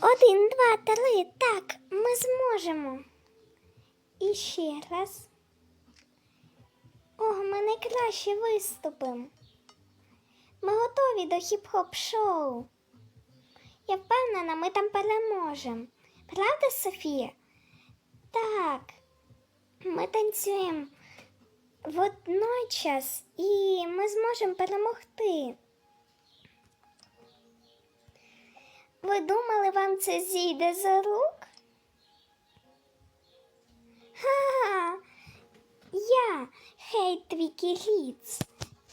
Один, два, три. Так, ми зможемо. І ще раз. О, ми найкраще виступимо. Ми готові до хіп-хоп шоу. Я впевнена, ми там переможемо. Правда, Софія? Так. Ми танцюємо водночас і ми зможемо перемогти. Ви думали, вам це зійде за рук? Ха! Я Хейт Твікі Ліц.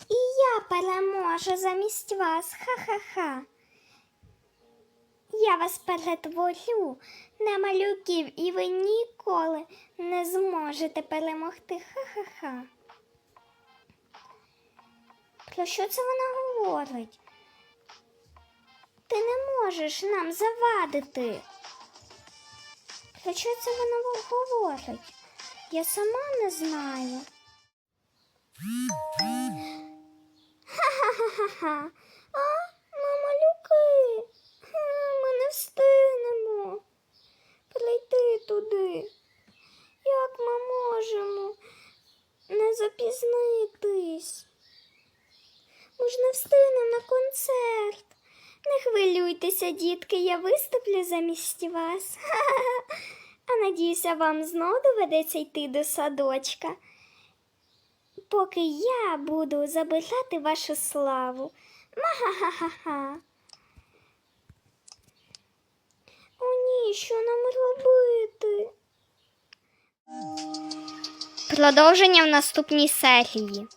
І я переможу замість вас. Ха-ха-ха. Я вас перетворю на малюків, і ви ніколи не зможете перемогти. Ха-ха-ха. Про що це вона говорить? Ти не можеш нам завадити. Що це вона говорить? Я сама не знаю. Ха-ха-ха-ха. А, мамалюки. Ми не встигнемо прийти туди. Як ми можемо не запізнитись? Ми ж не встигнемо на концерт. Не хвилюйтеся, дітки, я виступлю замість вас. А надіюся, вам знову доведеться йти до садочка, поки я буду забирати вашу славу. Ма-ха-ха-ха-ха. О, ні, що нам робити? Продовження в наступній серії.